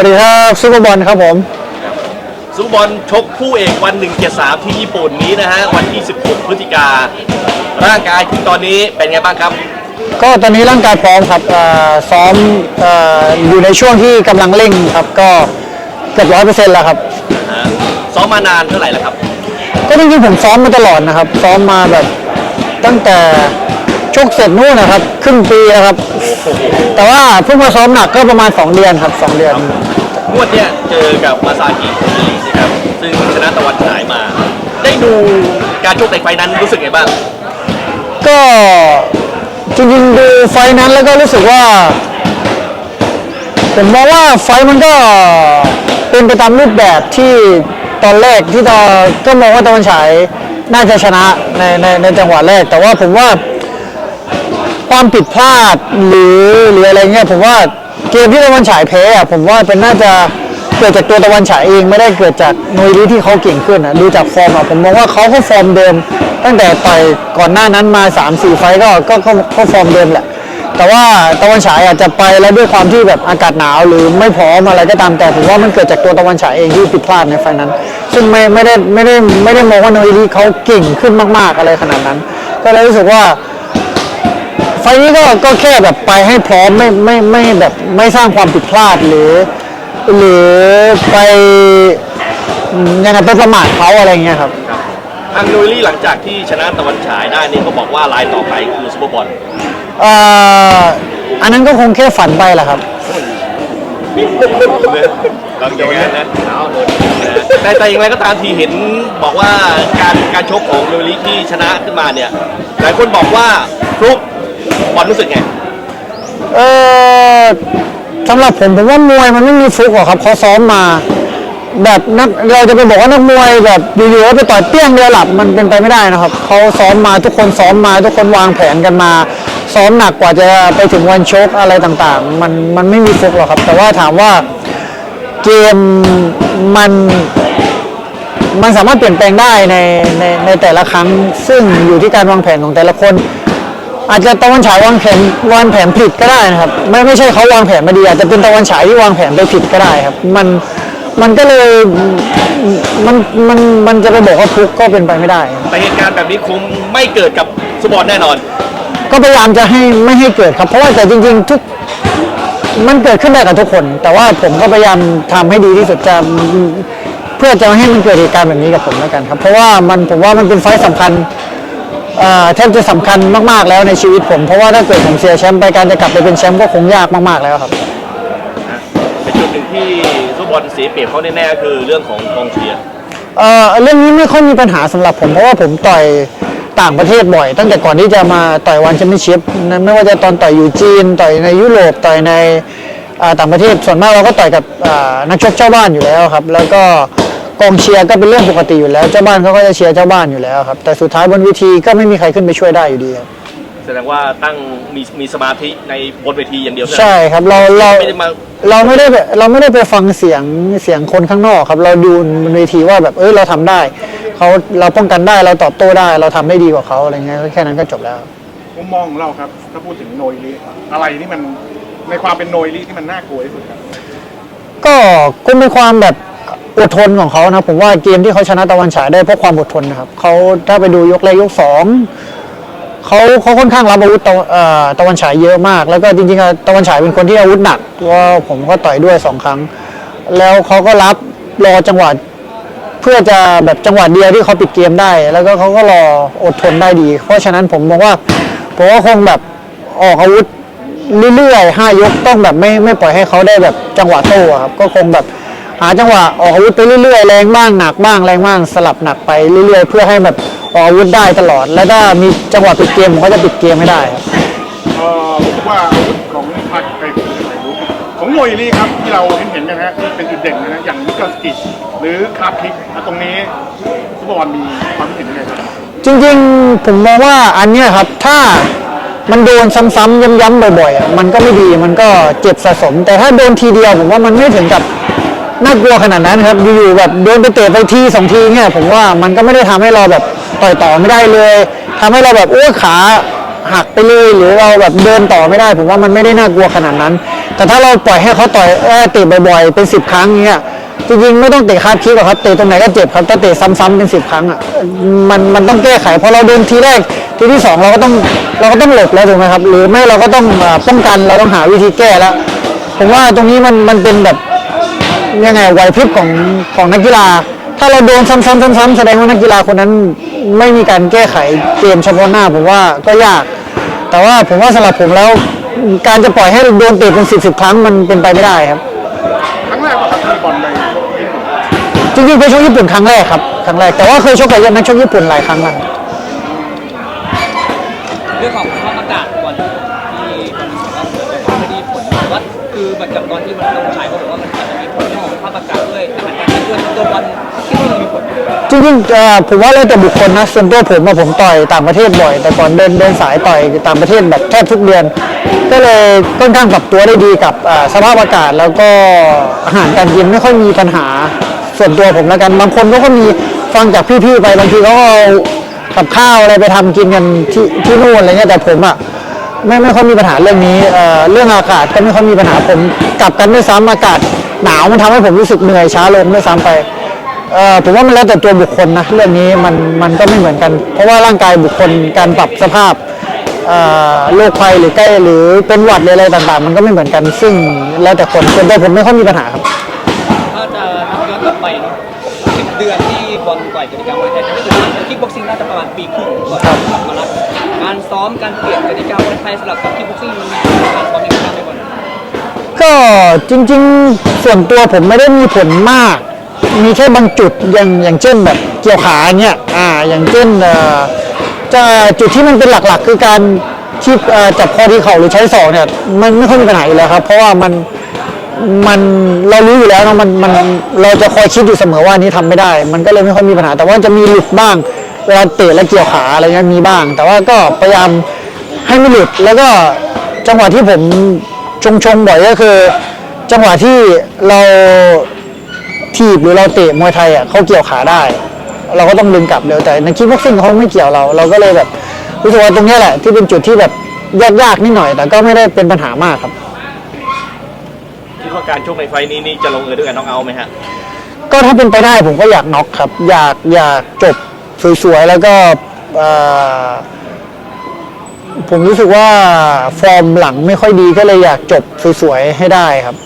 วัสดีครับซุปเปอร์บอลครับผมซูเปอร์บอลชกคู่เอกวัน 173 ที่ญี่ปุ่นนี้นะฮะ วันที่ 16 พฤศจิกา ร่างกายที่ตอนนี้เป็นไงบ้างครับ ก็ตอนนี้ร่างกายพร้อมครับเอ่อซ้อมเอ่ออยู่ในช่วงที่กำลังเร่งครับ ก็เกือบร้อยเปอร์เซ็นต์แล้วครับ นะฮะซ้อมมานานเท่าไหร่แล้วครับ ก็จริงๆผมซ้อมมาตลอดนะครับ ซ้อมมาแบบตั้งแต่ชกเสร็จนู่นนะครับ ครึ่งปีนะครับ แต่ว่าเพิ่งมาซ้อมหนักก็ประมาณ 2 เดือนครับ 2 เดือน งวดเนี้ยเจอกับมาซากิโอจิรินะครับ ซึ่งชนะตะวันฉายมา ได้ดูการชกในไฟล์นั้นรู้สึกไงบ้าง ก็จริงๆดูไฟล์นั้นแล้วก็รู้สึกว่า ผมมองว่าไฟล์มันก็เป็นไปตามรูปแบบที่ตอนแรกที่ตอนก็มองว่าตะวันฉายน่าจะชนะในในในจังหวะแรก แต่ว่าผมว่า ความผิดพลาดหรือหรืออะไรเงี้ยผมว่าเกมที่ตะวันฉายแพ้อะผมว่าเป็นน่าจะเกิดจากตัวตะวันฉายเองไม่ได้เกิดจากน่วยดีที่เขาเก่งขึ้นอะดูจากฟอร์มอะผมมองว่าเขาก็ฟอร์มเดิม ตั้งแต่ต่อยก่อนหน้านั้นมา 3-4 ไฟต์ก็ก็ก็ก็ฟอร์มเดิมแหละ แต่ว่าตะวันฉายอาจจะไปแล้วด้วยความที่แบบอากาศหนาวหรือไม่พร้อมอะไรก็ตามแต่ผมว่ามันเกิดจากตัวตะวันฉายเองที่ผิดพลาดในไฟนั้น ซึ่งไม่ไม่ได้ไม่ได้ไม่ได้มองว่าโนอิลีเขาเก่งขึ้นมาก ๆอะไรขนาดนั้น ก็เลยรู้สึกว่า ฟล์นี้ก็ก็แค่แบบไปให้พร้อมไม่ไม่ไม่แบบไม่สร้างความผิดพลาดหรือ หรือไปอืมยังไงไปประมาทเขาอะไรเงี้ยครับทางโนยลี่หลังจากที่ชนะตะวันฉายได้นี่ก็บอกว่ารายต่อไปคือซูเปอร์บอลเอ่ออันนั้นก็คงแค่ฝันไปแหละครับบางอย่างนั้นนะแต่แต่อย่างไรก็ตามทีเห็นบอกว่าการการชกของโนยลี่ที่ชนะขึ้นมาเนี่ยหลายคนบอกว่าฟลุก บอลรู้สึกไง เออสำหรับผมผมว่ามวยมันไม่มีฟุกหรอกครับเขาซ้อมมา แบบนักเราจะไปบอกว่านักมวยแบบอยู่ๆแล้วไปต่อยเปี้ยงเดียวหลับมันเป็นไปไม่ได้นะครับเขาซ้อมมาทุกคนซ้อมมา ทุกคนวางแผนกันมา ซ้อมหนักกว่าจะไปถึงวันชกอะไรต่างๆ มันมันไม่มีฟุกหรอกครับ แต่ว่าถามว่าเกมมันมันสามารถเปลี่ยนแปลงได้ในในในแต่ละครั้ง ซึ่งอยู่ที่การวางแผนของแต่ละคน อาจจะตะวันฉายวางแผนวางแผนผิดก็ได้นะครับ ไม่ไม่ใช่เขาวางแผนมาดีอาจจะเป็นตะวันฉายที่วางแผนไปผิดก็ได้ครับ มันมันก็เลยมันมันมันจะไปบอกว่าทุกข์ก็เป็นไปไม่ได้แต่เหตุการณ์แบบนี้คงไม่เกิดกับซูเปอร์บอลแน่นอน ก็พยายามจะให้ไม่ให้เกิดครับ เพราะว่าแต่จริง ๆ ทุกมันเกิดขึ้นได้กับทุกคน แต่ว่าผมก็พยายามทำให้ดีที่สุดจะเพื่อจะไม่ให้มันเกิดเหตุการณ์แบบนี้กับผมแล้วกันครับ เพราะว่ามันผมว่ามันเป็นไฟต์สำคัญเอ่อ แทบจะสำคัญมากๆแล้วในชีวิตผม เพราะว่าถ้าเกิดผมเสียแชมป์ไปการจะกลับไปเป็นแชมป์ก็คงยากมากๆแล้วครับเป็นจุดหนึ่งที่ซูเปอร์บอลเสียเปรียบเขาแน่ๆก็คือเรื่องของกองเชียร์เอ่อเรื่องนี้ไม่ค่อยมีปัญหาสำหรับผมเพราะว่าผมต่อยต่างประเทศบ่อย ตั้งแต่ก่อนที่จะมาต่อยวันแชมเปี้ยนชิพนะไม่ว่าจะตอนต่อยอยู่จีน ต่อยในยุโรปต่อยในอ่าต่างประเทศส่วนมากเราก็ต่อยกับอ่านักชกเจ้าบ้านอยู่แล้วครับ แล้วก็ กองเชียร์ก็เป็นเรื่องปกติอยู่แล้ว เจ้าบ้านเขาก็จะเชียร์เจ้าบ้านอยู่แล้วครับ แต่สุดท้ายบนเวิธีก็ไม่มีใครขึ้นไปช่วยได้อยู่ดีครับแสดงว่าตั้งมีมีสมาธิในบนเวทีอย่างเดียวใช่ไหม ใช่ครับเราเราไม่ได้มา เราไม่ได้ไปเราไม่ได้ไปฟังเสียงเสียงคนข้างนอกครับ เราดูบนเวทีว่าแบบเอ้ยเราทำได้เขาเราป้องกันได้เราตอบโต้ได้ เราทำได้ดีกว่าเขาอะไรเงี้ยแค่นั้นก็จบแล้ว มุมมองของเราครับถ้าพูดถึงโนยลิอะไรที่มันในความเป็นโนยลิที่มันน่ากลัวที่สุดครับก็คุณเป็นความแบบ อดทนของเขานะผมว่าเกมที่เขาชนะตะวันฉายได้เพราะความอดทนนะครับเขาถ้าไปดูยกแรกยกสองเขาเขาค่อนข้างรับอาวุธตะตะวันฉายเยอะมาก แล้วก็จริงๆตะวันฉายเป็นคนที่อาวุธหนักว่าผมก็ต่อยด้วยสองครั้ง แล้วเขาก็รับรอจังหวะเพื่อจะแบบจังหวะเดียวที่เขาปิดเกมได้ แล้วก็เขาก็รออดทนได้ดี เพราะฉะนั้นผมมองว่าผมว่าคงแบบออกอาวุธเรื่อยๆห้ายกต้องแบบไม่ไม่ปล่อยให้เขาได้แบบจังหวะโต้ครับก็คงแบบ หาจังหวะออกอาวุธไปเรื่อยๆแรงบ้างหนักบ้างแรงบ้างสลับหนักไปเรื่อยๆ เพื่อให้แบบออกอาวุธได้ตลอด แล้วถ้ามีจังหวะปิดเกมผมก็จะปิดเกมไม่ได้ครับเออผมคิดว่าอาวุธของพักไอ้ของโนยลิครับที่เราเห็นเห็นๆกันนะฮะที่เป็นจุดเด่นนะฮะอย่างมิกาสกิหรือคาร์พิกอะตรงนี้ฟุตบอลมีความคิดเห็นยังไงครับจริงๆผมมองว่าอันเนี้ยครับถ้ามันโดนซ้ำๆย้ำๆบ่อยๆอะมันก็ไม่ดีมันก็เจ็บสะสม แต่ถ้าโดนทีเดียวผมว่ามันไม่ถึงกับ น่ากลัวขนาดนั้นครับอยู่ๆแบบโดนไปเตะไปทีสองทีเนี่ยผมว่ามันก็ไม่ได้ทำให้เราแบบต่อยต่อไม่ได้เลยทำให้เราแบบโอ้ขาหักไปเลยหรือเราแบบเดินต่อไม่ได้ ผมว่ามันไม่ได้น่ากลัวขนาดนั้น แต่ถ้าเราปล่อยให้เขาต่อยเอ่อเตะบ่อยๆเป็นสิบครั้งเงี้ยจริงๆไม่ต้องเตะคาดคิกหรอกครับเตะตรงไหนก็เจ็บครับถ้าเตะซ้ำๆเป็นสิบครั้งอะมันมันต้องแก้ไขพอเราโดนทีแรกทีที่สองเราก็ต้องเราก็ต้องหลบแล้วถูกไหมครับ หรือไม่เราก็ต้องป้องกันเราต้องหาวิธีแก้แล้วผมว่าตรงนี้มันมันเป็นแบบ ยังไงไหวพริบของของนักกีฬา ถ้าเราโดนซ้ำๆๆๆแสดงว่านักกีฬาคนนั้นไม่มีการแก้ไขเกมเฉพาะหน้าผมว่าก็ยาก แต่ว่าผมว่าสำหรับผมแล้วการจะปล่อยให้โดนเตะเป็นสิบสิบครั้งมันเป็นไปไม่ได้ครับครั้งแรกว่าครับที่บอลไปญี่ปุ่นจริงๆไปชกญี่ปุ่นครั้งแรกครับครั้งแรกแต่ว่าเคยชกกับนักชกญี่ปุ่นหลายครั้งแล้วเรื่องของสภาพอากาศก่อน ตัวบอลคิดว่ามันมีผลจริงๆเอ่อผมว่าแล้วแต่บุคคลนะส่วนตัวผมอะผมต่อยต่างประเทศบ่อย แต่ก่อนเดินเดินสายต่อยต่างประเทศแบบแทบทุกเดือน ก็เลยค่อนข้างปรับตัวได้ดีกับอ่าสภาพอากาศแล้วก็อาหารการกินไม่ค่อยมีปัญหาส่วนตัวผมแล้วกันบางคนเขาก็มีฟังจากพี่ๆไปบางทีเขาก็เอากับข้าวอะไรไปทำกินกันที่ที่นู่นอะไรเงี้ยแต่ผมอะไม่ไม่ค่อยมีปัญหาเรื่องนี้เอ่อเรื่องอากาศก็ไม่ค่อยมีปัญหาผมกลับกันด้วยซ้ำอากาศ หนาวมันทำให้ผมรู้สึกเหนื่อยช้าลงด้วยซ้ำไปเอ่อผมว่ามันแล้วแต่ตัวบุคคลนะเรื่องนี้มันมันก็ไม่เหมือนกัน เพราะว่าร่างกายบุคคลการปรับสภาพเอ่อโรคภัยหรือใกล้หรือเป็นหวัดหรืออะไรต่างๆ มันก็ไม่เหมือนกัน ซึ่งแล้วแต่คนส่วนตัวผมไม่ค่อยมีปัญหาครับถ้าจะนับย้อนกลับไปเนาะสิบเดือนที่บอลต่อยกิจกรรมมวยไทยจะไม่ถึงคิกบ็อกซิ่งน่าจะประมาณปีครึ่งก่อนกลับมาละการซ้อมการเปลี่ยนกติกามวยไทยสลับกับคิกบ็อกซิ่งมันมีการซ้อมยังไงบ้างไหมบอล ก็จริงๆ ส่วนตัวผมไม่ได้มีผลมาก มีแค่บางจุดอย่างอย่างเช่นแบบเกี่ยวขาเนี่ยอ่าอย่างเช่นจะจุดที่มันเป็นหลักๆ คือการที่จับข้อที่เข่าหรือใช้ศอกเนี่ยมันไม่ค่อยมีปัญหาอยู่แล้วครับ เพราะว่ามันมันเรารู้อยู่แล้วเนะมันมันเราจะคอยคิดอยู่เสมอว่านี้ทำไม่ได้ มันก็เลยไม่ค่อยมีปัญหา แต่ว่าจะมีหลุดบ้างเวลาเตะแล้วเกี่ยวขาอะไรเงี้ยมีบ้าง แต่ว่าก็พยายามให้ไม่หลุดแล้วก็จังหวะที่ผม ชงชงๆบ่อยก็คือ จังหวะที่เราทีบหรือเราเตะมวยไทยอะเขาเกี่ยวขาได้ เราก็ต้องดึงกลับเร็วแต่ในคิกบ็อกซิ่งเขาไม่เกี่ยวเรา เราก็เลยแบบรู้สึกว่าตรงเนี้ยแหละ ที่เป็นจุดที่แบบยากๆนิดหน่อย แต่ก็ไม่ได้เป็นปัญหามากครับคิดว่าการชกในไฟล์นี้นี่จะลงเอยด้วยกันน้องเอาไหมฮะก็ถ้าเป็นไปได้ผมก็อยากน็อกครับ อยากอยากจบสวยๆแล้วก็เอ่อ ผมรู้สึกว่าฟอร์มหลังไม่ค่อยดีก็เลยอยากจบสวยๆให้ได้ครับ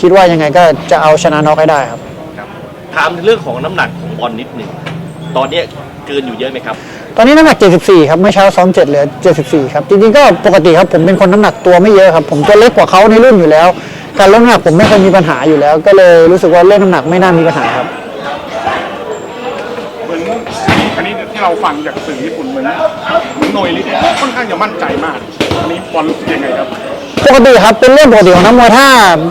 คิดว่ายังไงก็จะเอาชนะน็อกให้ได้ครับ ถามเรื่องของน้ำหนักของบอลนิดหนึ่งตอนเนี้ยเกินอยู่เยอะไหมครับตอนนี้น้ำหนัก 74 ครับ เมื่อเช้าซ้อมเจ็ดเหลือ 74 ครับ จริงๆ ก็ปกติครับ ผมเป็นคนน้ำหนักตัวไม่เยอะครับ ผมตัวเล็กกว่าเขาในรุ่นอยู่แล้ว การลดน้ำหนักผมไม่เคยมีปัญหาอยู่แล้ว ก็เลยรู้สึกว่าเรื่องน้ำหนักไม่น่ามีปัญหาครับ เหมือนอันนี้ ที่เราฟังจากสื่อญี่ปุ่นเหมือนเหมือนโนยลิเนี่ค่อนข้างจะมั่นใจมากอันนี้บอลรู้สึกยังไงครับปกติครับเป็นเรื่องปกติของนักมวยถ้า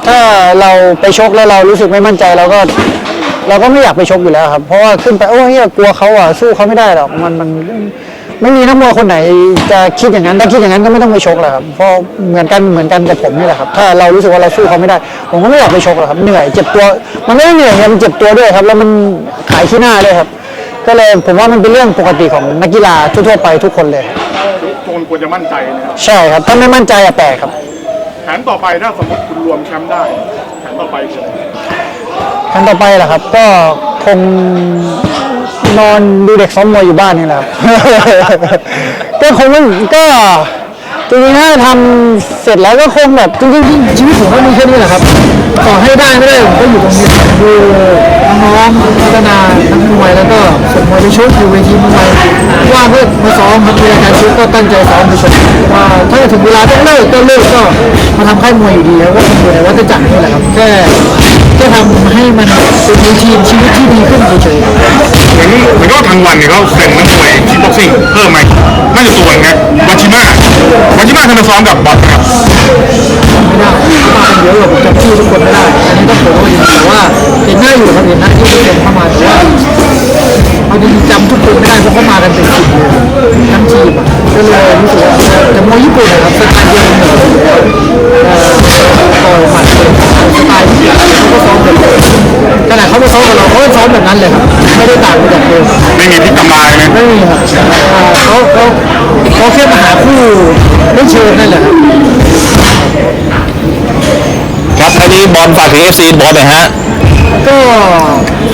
ถ้าเราไปชกแล้วเรารู้สึกไม่มั่นใจเราก็ เราก็ไม่อยากไปชกอยู่แล้วครับ เพราะว่าขึ้นไปโอ้ยกลัวเขาอะสู้เขาไม่ได้หรอกมันมันไม่มีนักมวยคนไหนจะคิดอย่างนั้นถ้าคิดอย่างนั้นก็ไม่ต้องไปชกแหละครับเพราะเหมือนกันเหมือนกันกับผมนี่แหละครับ ถ้าเรารู้สึกว่าเราสู้เขาไม่ได้ ผมก็ไม่อยากไปชกหรอกครับเหนื่อยเจ็บตัว มันไม่ได้เหนื่อยมันเจ็บตัวด้วยครับ แล้วมันขายขี้หน้าด้วยครับ ก็เลยผมว่ามันเป็นเรื่องปกติของนักกีฬาทั่วๆไปทุกคนเลยโจนควรจะมั่นใจนะครับใช่ครับ ถ้าไม่มั่นใจอะแปลกครับแผนต่อไปถ้าสมมติคุณรวมแชมป์ได้แผนต่อไปคืออะไรครั้งต่อไปแหละครับ ก็คงนอนดูเด็กซ้อมมวยอยู่บ้านนี่แหละครับ ก็คงไม่ก็ จริงๆถ้าทำเสร็จแล้วก็คงแบบจริงๆชีวิตผมก็มีแค่นี้แหละครับต่อให้ได้ไม่ได้ผมก็อยู่ตรงนี้ดูน้องพัฒนาทั้งมวยแล้วก็ส่งมวยไปชกอยู่เวทีมวยว่างก็มาซ้อมครับมีรายการชกก็ตั้งใจซ้อมไปชกว่าถ้าถึงเวลาต้องเลิกก็เลิกก็มาทำค่ายมวยอยู่ดีแล้วก็ทำอยู่ในวัฏจักรนี่แหละครับแค่ แค่ทำให้มันเป็นทีนชีวิตที่ดีขึ้นเฉยๆครับเหมือนเหมือนก็ทางวันเนี่ยเขาเซ็นนักมวยคิกบ็อกซิ่งเพิ่มไหมน่าจะตัวนะวาชิมาวาชิมาเคยมาซ้อมกับบอลครับไม่ได้มากันเยอะผมจำชื่อทุกคนไม่ได้อันนี้ก็ผมก็ยินแต่ว่าเห็นหน้าอยู่ครับเห็นหน้าที่ทุกคนเข้ามาแต่ว่าเอาจริงจำทุกคนไม่ได้เพราะเขามากันเป็นสิบเลยทั้งทีมอะก็เลยรู้สึกว่าแต่มวยญี่ปุ่นนะครับสไตล์เดียวกันหมดเอ่อต่อยหมัดเลยสไตล์ แบบขนาดเขาไปซ้อมกับเราเขาก็ซ้อมแบบนั้นเลยครับไม่ได้ต่างไปจากเดิม ไม่มีพลิกตำราเลยนะไม่มีครับอ่าเขาเขาเขาแค่มาหาคู่ไม่เชิญนั่นแหละครับ ครับอันนี้บอลฝากถึงเอฟซีบอลหน่อยฮะ ก็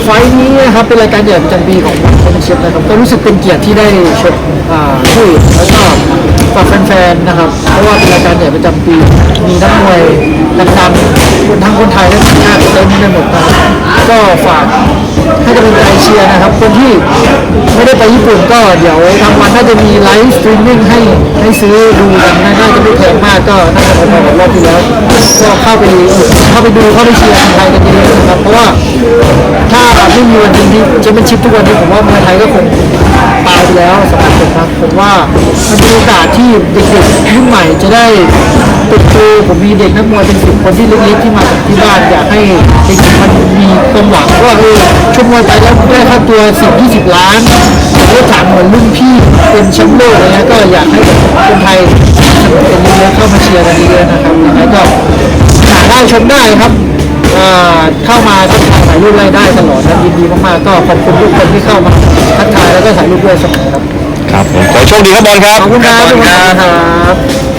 ไฟล์นี้นะครับเป็นรายการใหญ่ประจำปีของแชมเปี้ยนชิพนะครับก็รู้สึกเป็นเกียรติที่ได้ชมอ่าช่วยแล้วก็ฝากแฟนๆนะครับเพราะว่าเป็นรายการใหญ่ประจำปีมีนักมวยดังๆ คนทั้งคนไทยและต่างชาติเต็มไปหมดนะครับก็ฝากให้กำลังใจเชียร์นะครับ คนที่ไม่ได้ไปญี่ปุ่นก็เดี๋ยวทางวันน่าจะมีไลฟ์สตรีมมิ่งให้ให้ซื้อดูกันนะน่าจะไม่แพงมากก็น่าจะพอๆกับรอบที่แล้วก็เข้าไปเข้าไปดูเข้าไปเชียร์คนไทยกันเยอะๆนะครับเพราะว่าถ้าไม่มีวันจริงที่แชมเปี้ยนชิพทุกวันนี้ผมว่ามวยไทยก็คง ตายไปแล้วสำหรับผมนะผมว่ามันเป็นโอกาสที่เด็กๆรุ่นใหม่จะได้ติดตัวผมมีเด็กนักมวยเป็นสิบคนที่เล็กๆที่มาจากที่บ้านอยากให้เด็กๆมันมีความหวังว่าเออชกมวยไปแล้วได้ค่าตัวสิบยี่สิบล้านรถถังเหมือนรุ่นพี่เป็นแชมป์โลกอะไรเงี้ยก็อยากให้คนไทยเป็นเยอะๆเข้ามาเชียร์กันเยอะๆนะครับยังไงก็หาได้ชมได้ครับ เอ่อเข้ามาทักทายถ่ายรูปอะไรได้ตลอดนะยินดีมากๆก็ขอบคุณทุกคนที่เข้ามาทักทายแล้วก็ถ่ายรูปด้วยเสมอครับครับผมขอให้โชคดีครับบอลครับขอบคุณครับทุกคนครับ